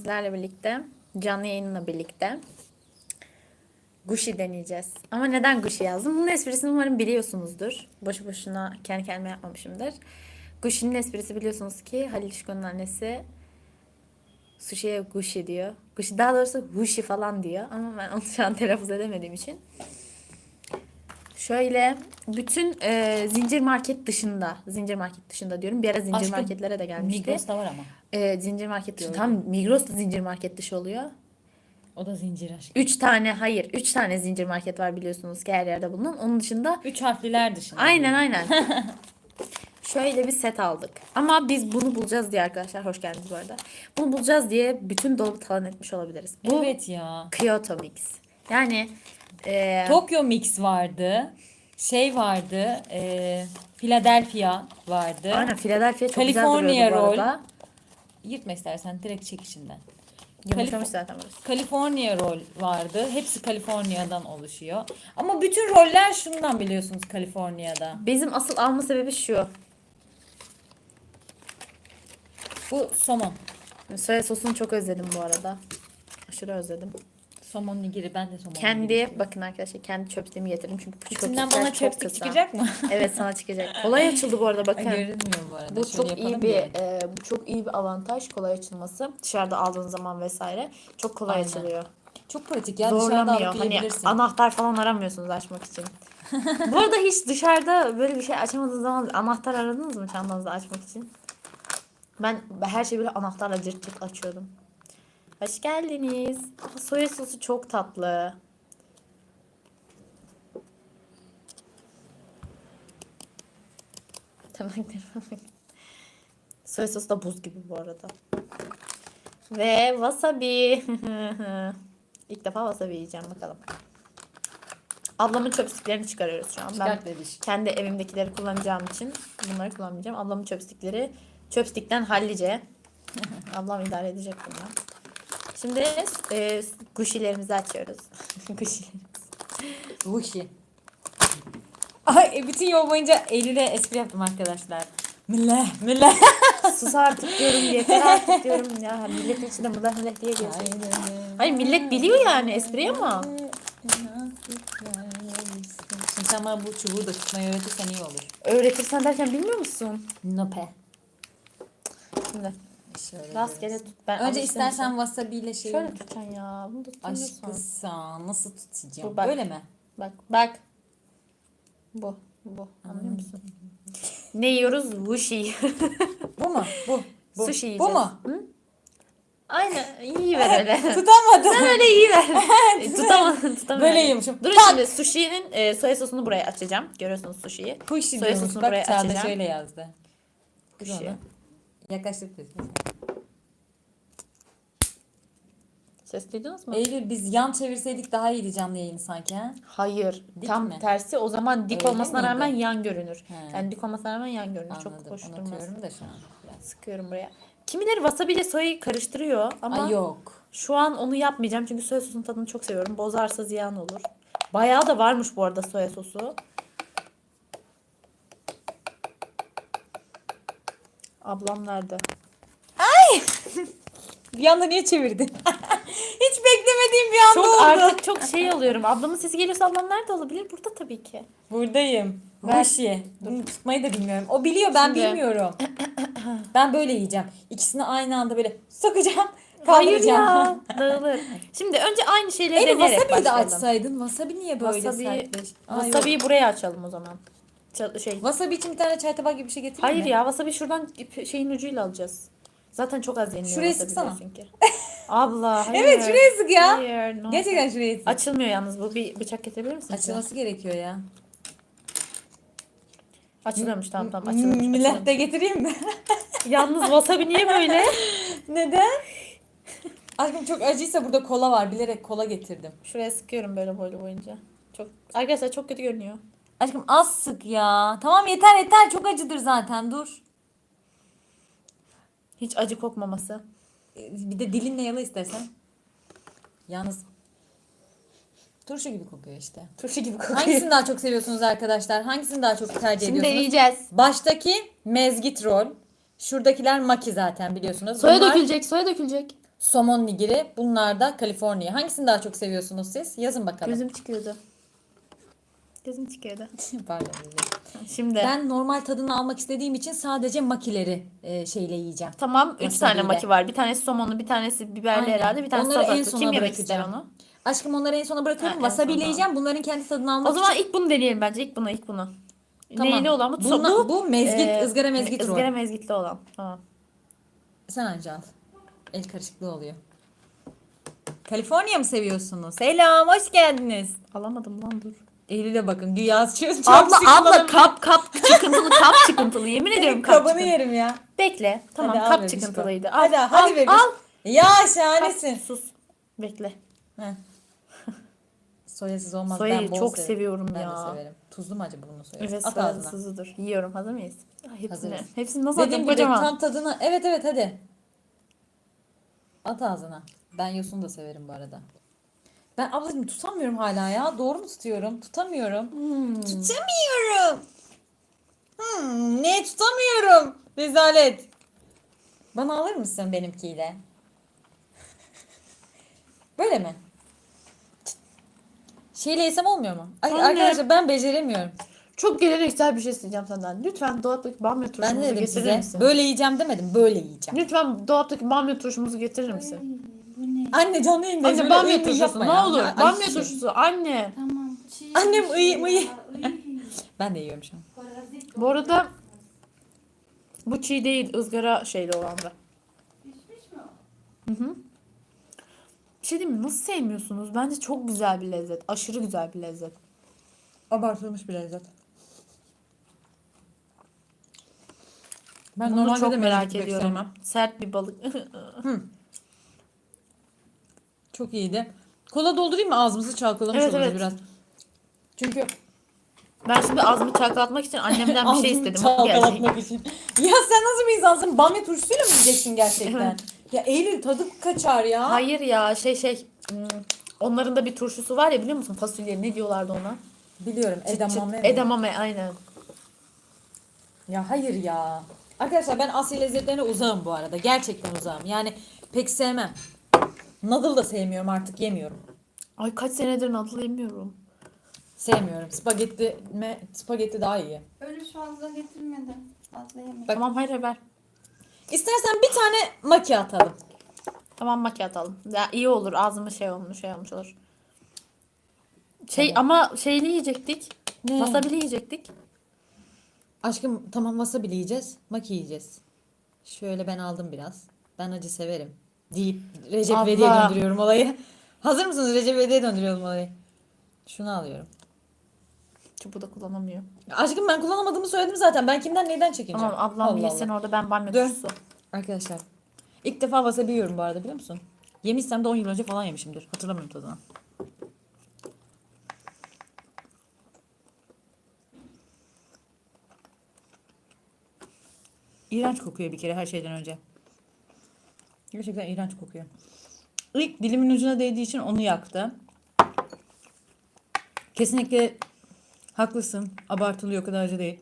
sizlerle birlikte canlı yayınla birlikte Gushi deneyeceğiz. Ama neden Gushi yazdım? Bunun esprisini umarım biliyorsunuzdur. Boşu boşuna kendi kendime yapmamışımdır. Gushi'nin esprisi biliyorsunuz ki Halil Şükrü'nün annesi sushi'ye Gushi diyor. Gushi daha doğrusu Gushi falan diyor. Ama ben onu şu an telaffuz edemediğim için. Şöyle bütün e, zincir market dışında, zincir market dışında diyorum. Bir ara zincir Aşkım, marketlere de gelmişti. Migros'ta var ama. E, zincir market dışı. Tam Migros da zincir market dışı oluyor. O da zincir aşk. Üç tane hayır. Üç tane zincir market var biliyorsunuz ki her yerde bulunan. Onun dışında Üç harfliler dışında. aynen aynen. Şöyle bir set aldık. Ama biz bunu bulacağız diye arkadaşlar. Hoş geldiniz bu arada. Bunu bulacağız diye bütün dolabı talan etmiş olabiliriz. Bu Evet ya. Kyoto Mix. Yani e, Tokyo Mix vardı. Şey vardı. E, Philadelphia vardı. aynen Philadelphia çok California güzel duruyordu bu arada. Yırtma istersen direkt çek içinden. Yumuşamış zaten burası. California roll vardı. Hepsi California'dan oluşuyor. Ama bütün roller şundan biliyorsunuz California'da. Bizim asıl alma sebebi şu. Bu somon. Soya sosunu çok özledim bu arada. Aşırı özledim. Somon nigiri. Ben de somon Kendi bakın arkadaşlar kendi çöpsemi getirdim çünkü bu İçinden bana çöplük kısa. çıkacak mı? Evet sana çıkacak. Kolay açıldı bu arada Ay, bakın. Görünmüyor bu arada. Bu Şöyle çok iyi bir e, bu çok iyi bir avantaj kolay açılması. Dışarıda aldığın zaman vesaire çok kolay Aynen. açılıyor. Çok pratik ya. Dışarıda Zorlamıyor. Hani anahtar falan aramıyorsunuz açmak için. bu arada hiç dışarıda böyle bir şey açamadığınız zaman anahtar aradınız mı çantanızda açmak için? Ben her şeyi böyle anahtarla cırt cırt açıyordum. Hoş geldiniz. Aa, Soya sosu çok tatlı. Soya sosu da buz gibi bu arada. Ve wasabi. İlk defa wasabi yiyeceğim bakalım. Ablamın çöpstiklerini çıkarıyoruz şu an. Ben Çıkart bebiş. kendi evimdekileri kullanacağım için bunları kullanmayacağım. Ablamın çöpstikleri çöpstikten hallice. Ablam idare edecek bunu. Şimdi e, guşilerimizi açıyoruz. Guşilerimizi. Wuxi. Ay e, bütün yol boyunca Eylül'e espri yaptım arkadaşlar. Mille mille. Sus artık diyorum yeter artık diyorum ya. Milletin içinde mılah mılah diye diyorsun. Hayır millet biliyor yani espri ama. Şimdi sen bana bu çubuğu da tutmayı öğretirsen iyi olur. Öğretirsen derken bilmiyor musun? Nope. Şimdi Şöyle rastgele tut. Ben Önce alıştım istersen sana. wasabi ile şey. Şöyle tutacaksın ya. Bunu da tutamıyorsun. Aşkısa nasıl tutacağım? Dur bak. Böyle mi? Bak bak. Bu. Bu. Anlıyor musun? Ne yiyoruz? Wushi. Bu mu? Bu. Bu, Sushi bu yiyeceğiz. mu? Aynen. iyi ver öyle. Tutamadım. Sen öyle iyi ver. Tutamadın. Tutamadın. Böyle yiyormuşum. Dur Tak! şimdi sushi'nin e, soya sosunu buraya açacağım. Görüyorsunuz sushi'yi. Pushi Soya diyormuş. sosunu Bak buraya Çağla açacağım. şöyle yazdı. Onu. Yaklaştık biz. Ses duydunuz mu? Eylül biz yan çevirseydik daha iyiydi canlı yayın sanki ha? Hayır. Dik tam mi? tersi. O zaman dik Öyle olmasına miydi? rağmen yan görünür. He. Yani dik olmasına rağmen yan görünür. Anladım. Çok hoş durmaz. Da şu an. biraz. Sıkıyorum buraya. Kimileri wasabi ile soyayı karıştırıyor ama Ay yok. şu an onu yapmayacağım çünkü soya sosunun tadını çok seviyorum. Bozarsa ziyan olur. Bayağı da varmış bu arada soya sosu. Ablam nerede? Bir anda niye çevirdin? Hiç beklemediğim bir anda Çok oldu. artık çok şey oluyorum. Ablamın sesi geliyorsa ablam nerede olabilir? Burada tabii ki. Buradayım. Wuxi. Bunu tutmayı da bilmiyorum. O biliyor ben Şimdi- bilmiyorum. ben böyle yiyeceğim. İkisini aynı anda böyle sokacağım. Hayır ya. Dağılır. Şimdi önce aynı şeyleri Eylül deneyerek wasabi'yi de başlayalım. açsaydın. Wasabi niye böyle Wasabi, sertleş? Wasabi'yi buraya açalım o zaman. Ça- şey. Wasabi için bir tane çay tabağı gibi bir şey getireyim Hayır mi? ya wasabi şuradan ip- şeyin ucuyla alacağız. Zaten çok az yeniliyor Şuraya wasabi sıksana. biliyorsun ki. Abla hayır. Evet şuraya sık ya. Hayır. no. Gerçekten şuraya sık. Açılmıyor yalnız bu. Bir bıçak getirebilir misin? Açılması gerekiyor ya. Açılıyormuş tamam tamam açılıyormuş. Millet de getireyim mi? Yalnız wasabi niye böyle? Neden? Aşkım çok acıysa burada kola var. Bilerek kola getirdim. Şuraya sıkıyorum böyle boylu boyunca. Çok arkadaşlar çok kötü görünüyor. Aşkım az sık ya. Tamam yeter yeter. Çok acıdır zaten. Dur. Hiç acı kokmaması. Ee, Bir de dilinle yala istersen. Yalnız turşu gibi kokuyor işte. Turşu gibi kokuyor. Hangisini daha çok seviyorsunuz arkadaşlar? Hangisini daha çok tercih Şimdi ediyorsunuz? deneyeceğiz. Baştaki mezgit rol. Şuradakiler maki zaten biliyorsunuz. Soya Bunlar- dökülecek, soya dökülecek. somon nigiri. Bunlar da Kaliforniya. Hangisini daha çok seviyorsunuz siz? Yazın bakalım. Gözüm çıkıyordu. Gözüm çıkıyordu. Pardon. Şimdi Ben normal tadını almak istediğim için sadece makileri e, şeyle yiyeceğim. tamam 3 Wasabiyle. tane maki var. Bir tanesi somonlu, bir tanesi biberli Aynen. herhalde, bir tanesi Onları en sona Kim yemek ister bırakacağım. onu? Aşkım onları en sona bırakıyorum. Ha, en Wasabi ile sona. yiyeceğim. Bunların kendi tadını almak O zaman ilk bunu deneyelim bence. İlk bunu, ilk bunu. Tamam. Neyli olan bu? Bunla- bu, mezgit, e, ızgara mezgit rol. ızgara mezgitli olan. Tamam. Sen anca al. El karışıklığı oluyor. Kaliforniya mı seviyorsunuz? Selam, hoş geldiniz. Alamadım lan dur. Eylül'e bakın güya çok Abla abla kap kap çıkıntılı kap çıkıntılı. Yemin ediyorum kap Kabını çıkıntılı. yerim ya. Bekle. Tamam Hadi al kap çıkıntılıydı. Al, Hadi al, hadi bebiş. al. Ya Kap, şahanesin. sus. Bekle. Heh. Soyasız olmaz. Soyayı ben bol çok severim. seviyorum ben ya. de severim. Tuzlu mu acaba bunun soyası? Evet At ağzına. soyasızıdır. Yiyorum. Hazır mıyız? Ay, hepsini. Hazırız. Hepsini nasıl Dediğim gibi kocaman? tam tadına. Evet evet hadi. At ağzına. Ben yosun da severim bu arada. Ben ablacığım tutamıyorum hala ya. Doğru mu tutuyorum? Tutamıyorum. Hmm. Tutamıyorum. Hmm, ne tutamıyorum? Rezalet. Bana alır mısın benimkiyle? Böyle mi? Şeyle yesem olmuyor mu? Ay, Anne. arkadaşlar ben beceremiyorum. Çok geleneksel bir şey isteyeceğim senden. Lütfen dolaptaki bamya turşumuzu dedim getirir size? misin? Böyle yiyeceğim demedim. Böyle yiyeceğim. Lütfen dolaptaki bamya turşumuzu getirir misin? Anne canlı yayındayız. Anne bamya turşusu yapma ne ya. olur. Bamya turşusu anne. Tamam. Çiğ Annem bir ıy, şey ıy. ya, ıy. Ben de yiyorum şu an. Bu arada bu çiğ değil ızgara şeyli olan da. pişmiş mi o? Hı hı. Bir şey diyeyim mi? Nasıl sevmiyorsunuz? Bence çok güzel bir lezzet. Aşırı güzel bir lezzet. Abartılmış bir lezzet. Ben Bunu normalde çok de merak ediyorum. sevmem. Sert bir balık. Çok iyiydi. Kola doldurayım mı? Ağzımızı çalkalamış Evet, oluruz evet. biraz. Çünkü ben şimdi ağzımı çalkalatmak için annemden bir şey istedim. O gelecek. çalkalatmak için. Ya sen nasıl bir insansın? Bamya turşusuyla mı yiyeceksin gerçekten? Evet. Ya Eylül tadı kaçar ya. Hayır ya şey şey. hmm, Onların da bir turşusu var ya biliyor musun? Fasulye ne diyorlardı ona? Biliyorum edamame. mi? Edamame aynen. Ya hayır ya. Arkadaşlar ben Asya lezzetlerine uzağım bu arada. Gerçekten uzağım. Yani pek sevmem. Noodle da sevmiyorum artık yemiyorum. Ay kaç senedir nadıl yemiyorum. Sevmiyorum. Spagetti, me, spagetti daha iyi. Öyle fazla getirmedim. Fazla yemedim. Bak- Tamam hayır hayır, ver. İstersen bir tane maki atalım. Tamam makyaj atalım. Ya iyi olur. Ağzıma şey olmuş, şey olmuş olur. Şey Tamam. ama şeyli yiyecektik. Ne? Wasabili yiyecektik. Aşkım tamam wasabi yiyeceğiz. Maki yiyeceğiz. Şöyle ben aldım biraz. Ben acı severim. Deyip Recep Abla. İvedik'e döndürüyorum olayı. Hazır mısınız? Recep İvedik'e döndürüyorum olayı. Şunu alıyorum. Çubuğu da kullanamıyor. Aşkım ben kullanamadığımı söyledim zaten. Ben kimden neyden çekineceğim? Tamam ablam Allah yesin Allah. orada ben bamya Dön. Arkadaşlar. ilk defa wasabi yiyorum bu arada biliyor musun? Yemişsem de 10 yıl önce falan yemişimdir. Hatırlamıyorum tadını. İğrenç kokuyor bir kere her şeyden önce. Gerçekten iğrenç kokuyor. İlk dilimin ucuna değdiği için onu yaktı. Kesinlikle haklısın. Abartılıyor o kadar acı değil.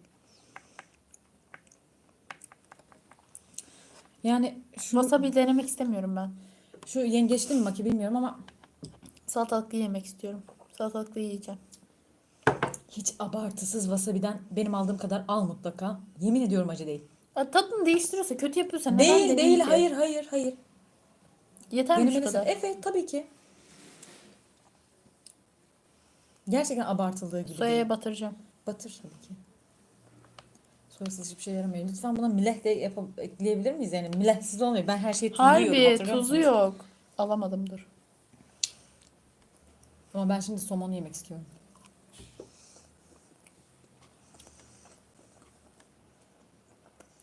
Yani şu, Wasabi denemek istemiyorum ben. şu yengeçli mi maki bilmiyorum ama Salatalıklı yemek istiyorum. Salatalıklı yiyeceğim. hiç abartısız wasabi'den benim aldığım kadar al mutlaka. Yemin ediyorum acı değil. Tadını değiştiriyorsa, kötü yapıyorsa neden değil değil ki? hayır hayır hayır. Yeter mi şu Denemelisin. kadar? Evet tabii ki. Gerçekten abartıldığı gibi değil. Soyaya batıracağım. Batır tabii ki. Soyasız hiçbir şey yaramıyor. Lütfen buna mileh de yapıp ekleyebilir miyiz? Yani milehsiz olmuyor. Ben her şeyi tuzlu yiyorum. Harbi hatırlıyor tuzu musunuz? yok. Alamadım dur. Ama ben şimdi somonu yemek istiyorum.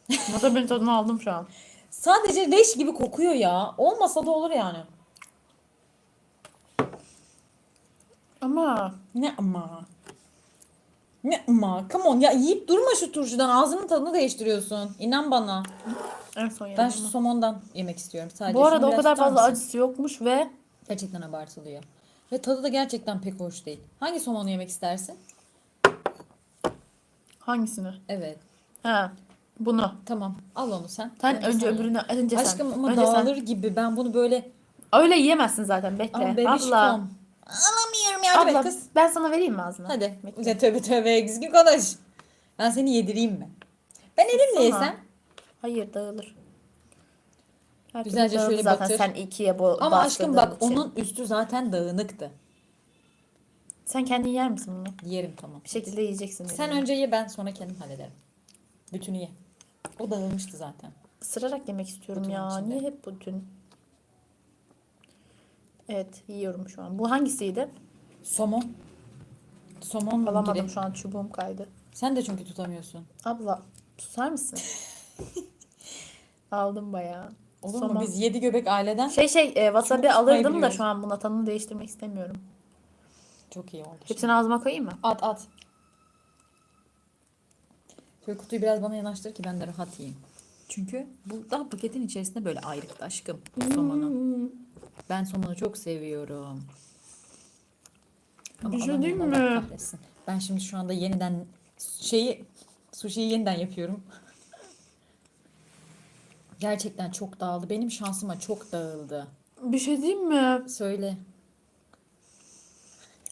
Wasabi'nin tadını aldım şu an. Sadece leş gibi kokuyor ya. Olmasa da olur yani. Ama Ne ama? Ne ama? Come on ya yiyip durma şu turşudan. Ağzının tadını değiştiriyorsun. İnan bana. en son. Ben şu somondan yemek istiyorum. Sadece Bu arada Şunu o biraz kadar tutar fazla mısın? acısı yokmuş ve Gerçekten abartılıyor. Ve tadı da gerçekten pek hoş değil. Hangi somonu yemek istersin? hangisini? Evet. Ha. Bunu. Tamam. Al onu sen. Sen önce ye. öbürünü önce sen. Aşkım ama önce sen. dağılır gibi. Ben bunu böyle Öyle yiyemezsin zaten bekle. Ama. Abla. Alamıyorum yardım Abla kız. ben sana vereyim mi ağzına? Hadi. Bekle. Ya tövbe tövbe düzgün konuş. Ben seni yedireyim mi? Ben elimle yesem. Hayır dağılır. Her türlü Güzelce şöyle zaten batır. sen ikiye bo- Ama aşkım bak için. onun üstü zaten dağınıktı. Sen kendin yer misin bunu? Yerim tamam. Bir şekilde yiyeceksin. Sen yani. önce ye ben sonra kendim hallederim. Bütünü ye. O dağılmıştı zaten. Isırarak yemek istiyorum Bütün ya. içinde. Niye hep bütün? Evet yiyorum şu an. Bu hangisiydi? Somon. Somon Alamadım giri. şu an çubuğum kaydı. Sen de çünkü tutamıyorsun. Abla susar mısın? Aldım bayağı. Olur Somon. mu? Biz yedi göbek aileden Şey şey e, wasabi Çubuk alırdım da şu an buna tadını değiştirmek istemiyorum. çok iyi oldu. Hepsini ağzıma koyayım mı? At at. Şöyle kutuyu biraz bana yanaştır ki ben de rahat yiyeyim. Çünkü bu daha paketin içerisinde böyle ayrıktı aşkım. Somonu. Ben somonu çok seviyorum. Bir şey diyeyim Allah mi? kahretsin. Ben şimdi şu anda yeniden şeyi sushi'yi yeniden yapıyorum. Gerçekten çok dağıldı. Benim şansıma çok dağıldı. Bir şey diyeyim mi? Söyle.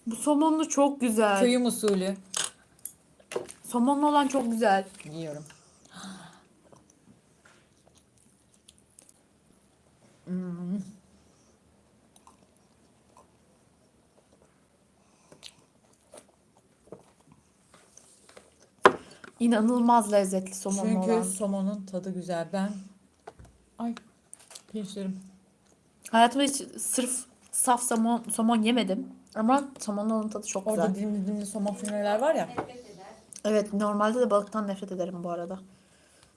Bu somonlu çok güzel. Köyüm usulü Somonlu olan çok güzel. yiyorum. İnanılmaz lezzetli somonlu Çünkü olan. somonun tadı güzel. Ben ay pirinçlerim. Hayatımda hiç sırf saf somon, somon yemedim. Ama somonlu olan tadı çok Orada güzel. dilimli dilimli somon fümeler var ya. Evet normalde de balıktan nefret ederim bu arada.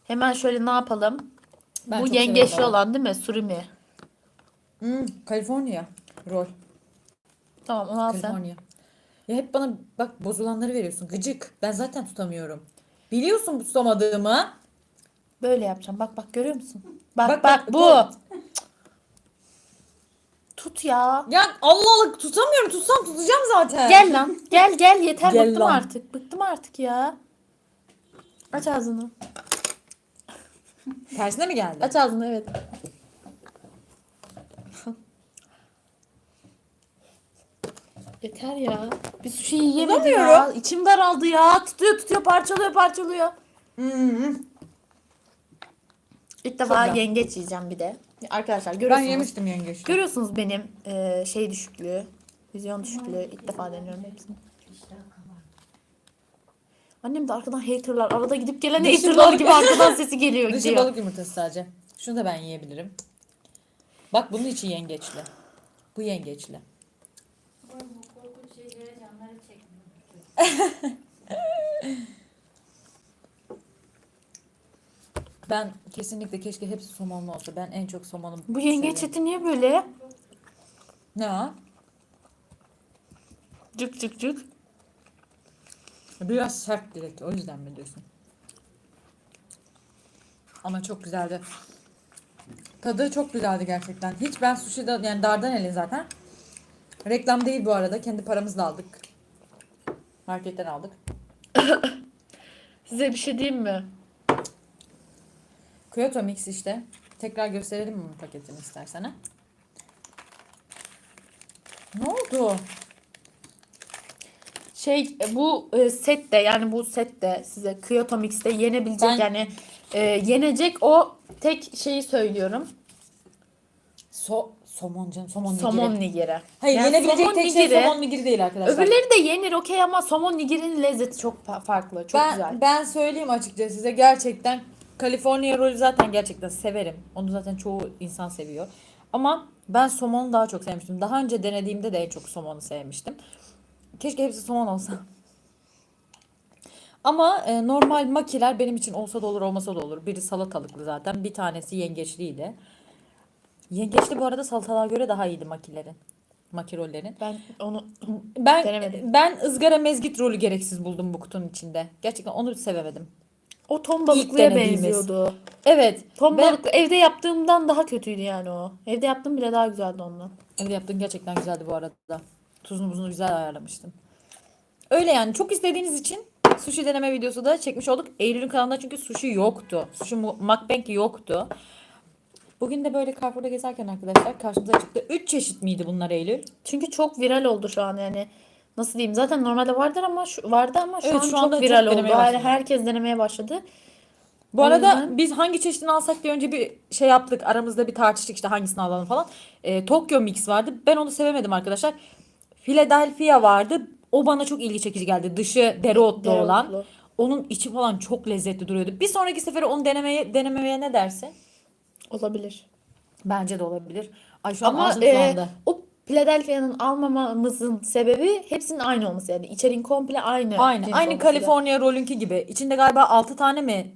Hemen şöyle ne yapalım? Ben bu çok yengeçli severim olan değil mi? Surimi. Hmm, California rol. Tamam onu al sen. Ya hep bana bak bozulanları veriyorsun. Gıcık. Ben zaten tutamıyorum. Biliyorsun bu tutamadığımı. Böyle yapacağım. Bak bak görüyor musun? Bak, bak, bu. Tut ya. Ya Allah Allah tutamıyorum. Tutsam tutacağım zaten. Gel lan. Gel gel yeter Gel bıktım lan. artık. Bıktım artık ya. Aç ağzını. Tersine mi geldi? Aç ağzını evet. Yeter ya. Bir sushi yiyemedi ya. Tutamıyorum. İçim daraldı ya. Tutuyor tutuyor parçalıyor parçalıyor. Hmm. İlk defa güzel. yengeç yiyeceğim bir de. Arkadaşlar Ben görüyorsunuz. yemiştim yengeç. Görüyorsunuz benim e, şey düşüklüğü. Vizyon düşüklüğü. İlk defa deniyorum hepsini. Annem de arkadan haterlar. Arada gidip gelen Dışı haterlar balık. gibi arkadan sesi geliyor Dışı gidiyor. balık yumurtası sadece. Şunu da ben yiyebilirim. Bak bunun içi yengeçli. Bu yengeçli. Ben kesinlikle keşke hepsi somonlu olsa. Ben en çok somonu Bu yengeç eti niye böyle? Ne? Cık cık cık. Biraz sert direkt. O yüzden mi diyorsun? Ama çok güzeldi. Tadı çok güzeldi gerçekten. Hiç ben sushi'de yani Dardanel'in zaten. Reklam değil bu arada. Kendi paramızla aldık. Marketten aldık. Size bir şey diyeyim mi? Kyoto Mix işte. Tekrar gösterelim mi paketini istersen ha? Ne oldu? Şey bu e, set de yani bu set de size Kyoto Mix'te yenebilecek Ben- yani e, yenecek o tek şeyi söylüyorum. So somon canım. Somon nigiri. Somon nigiri. Hayır Yani yenebilecek tek şey nigiri- somon nigiri değil arkadaşlar. Öbürleri de yenir okey ama somon nigirinin lezzeti çok fa- farklı. Çok ben, güzel. Ben söyleyeyim açıkça size gerçekten California rolü zaten gerçekten severim. Onu zaten çoğu insan seviyor. Ama ben somonu daha çok sevmiştim. Daha önce denediğimde de en çok somonu sevmiştim. Keşke hepsi somon olsa. Ama e, normal makiler benim için olsa da olur olmasa da olur. Biri salatalıklı zaten. Bir tanesi yengeçliydi. Yengeçli bu arada salatalığa göre daha iyiydi makilerin. Makirollerin. Ben onu Ben Denemedim. ben ızgara mezgit rolü gereksiz buldum bu kutunun içinde. Gerçekten onu sevemedim. O ton balıklıya denediğimiz. benziyordu. Evet. Ton ben- balıklı evde yaptığımdan daha kötüydü yani o. Evde yaptığım bile daha güzeldi ondan. Evde yaptığın gerçekten güzeldi bu arada. Tuzunu buzunu güzel ayarlamıştın. Öyle yani çok istediğiniz için sushi deneme videosu da çekmiş olduk. Eylül'ün kanalında çünkü sushi yoktu. Sushi mu- mukbang yoktu. Bugün de böyle Carrefour'da gezerken arkadaşlar karşımıza çıktı. 3 çeşit miydi bunlar Eylül? Çünkü çok viral oldu şu an yani. Nasıl diyeyim? Zaten normalde vardır ama şu, vardı ama şu Evet, an şu anda çok çok viral oldu. denemeye başladı. herkes denemeye başladı. Bu O arada yüzden- biz hangi çeşidini alsak diye önce bir şey yaptık. Aramızda bir tartıştık işte hangisini alalım falan. Ee, Tokyo Mix vardı. Ben onu sevemedim arkadaşlar. Philadelphia vardı. O bana çok ilgi çekici geldi. Dışı dereotlu olan. Dereotlu. Onun içi falan çok lezzetli duruyordu. Bir sonraki sefere onu denemeye denemeye ne dersin? Olabilir. Bence de olabilir. Ay şu an Ama ağzım e, sulandı. o Philadelphia'nın almamamızın sebebi hepsinin aynı olması yani. İçeriğin komple aynı. Aynı. Aynı olmasıyla. California rolünki gibi. İçinde galiba 6 tane mi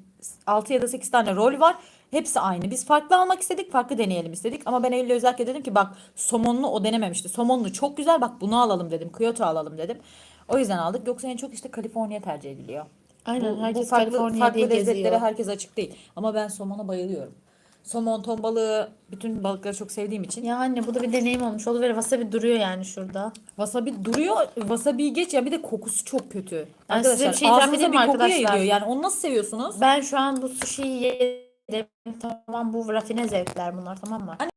6 ya da 8 tane rol var. Hepsi aynı. Biz farklı almak istedik, farklı deneyelim istedik. Ama ben Eylül'e özellikle dedim ki bak somonlu o denememişti. Somonlu çok güzel bak bunu alalım dedim. Kyoto alalım dedim. O yüzden aldık. Yoksa en çok işte California tercih ediliyor. Aynen Bu- herkes bu farklı, California farklı lezzetlere geziyor. herkes açık değil. Ama ben somona bayılıyorum. Somon, ton balığı, bütün balıkları çok sevdiğim için. Ya anne bu da bir deneyim olmuş oldu ve wasabi duruyor yani şurada. Wasabi duruyor. Wasabi geç ya bir de kokusu çok kötü. Size arkadaşlar bir şey itiraf ağzınıza edeyim bir mi koku arkadaşlar? yayılıyor. Yani onu nasıl seviyorsunuz? Ben şu an bu sushi'yi yedim. Tamam bu rafine zevkler bunlar tamam mı? Anne,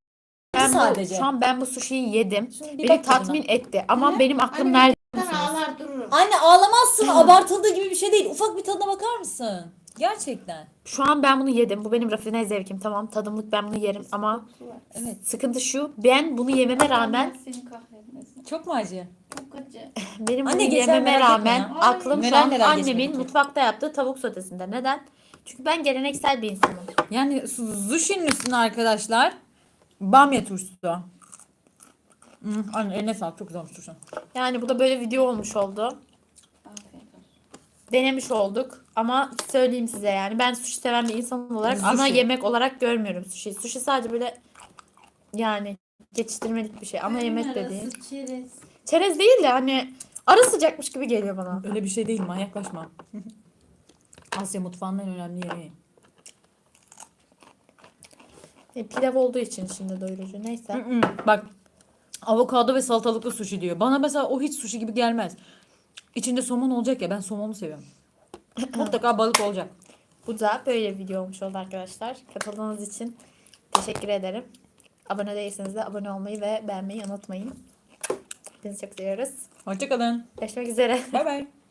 ben bu- sadece. şu an ben bu sushi'yi yedim. Şunu bir Beni bak tatmin etti ama benim aklım Hani nerede? ben ağlar dururum. Anne ağlamazsın. Abartıldığı gibi bir şey değil. Ufak bir tadına bakar mısın? Gerçekten. Şu an ben bunu yedim. Bu benim rafine zevkim. Tamam tadımlık ben bunu yerim ama Evet. sıkıntı şu. Ben bunu yememe rağmen Allah seni kahretmesin. Çok mu acı? Çok acı. benim Anne bunu geçer, yememe merak etme rağmen ya. aklım şu an neler annemin geçmedi ki. mutfakta yaptığı tavuk sotesinde. Neden? Çünkü ben geleneksel bir insanım. Yani su- sushi'nin üstüne arkadaşlar bamya turşusu. Hmm, anne eline sağlık. Çok güzel olmuş turşu. Yani bu da böyle video olmuş oldu. Denemiş olduk ama söyleyeyim size yani ben sushi seven bir insan olarak Sushi. ana yemek olarak görmüyorum sushi. Sushi sadece böyle yani geçiştirmelik bir şey. Ana yemek dediğim. Çerez. Çerez değil de hani ara sıcakmış gibi geliyor bana. Öyle bir şey değil manyaklaşma. Asya mutfağının en önemli yemeği. E, pilav olduğu için şimdi doyurucu. Neyse. Bak avokado ve salatalıklı sushi diyor. Bana mesela o hiç sushi gibi gelmez. İçinde somon olacak ya ben somonu seviyorum. Mutlaka balık olacak. Bu da böyle bir video olmuş oldu arkadaşlar. Katıldığınız için teşekkür ederim. Abone değilseniz de abone olmayı ve beğenmeyi unutmayın. Hepinizi çok seviyoruz. Hoşçakalın. Görüşmek üzere. Bay bay.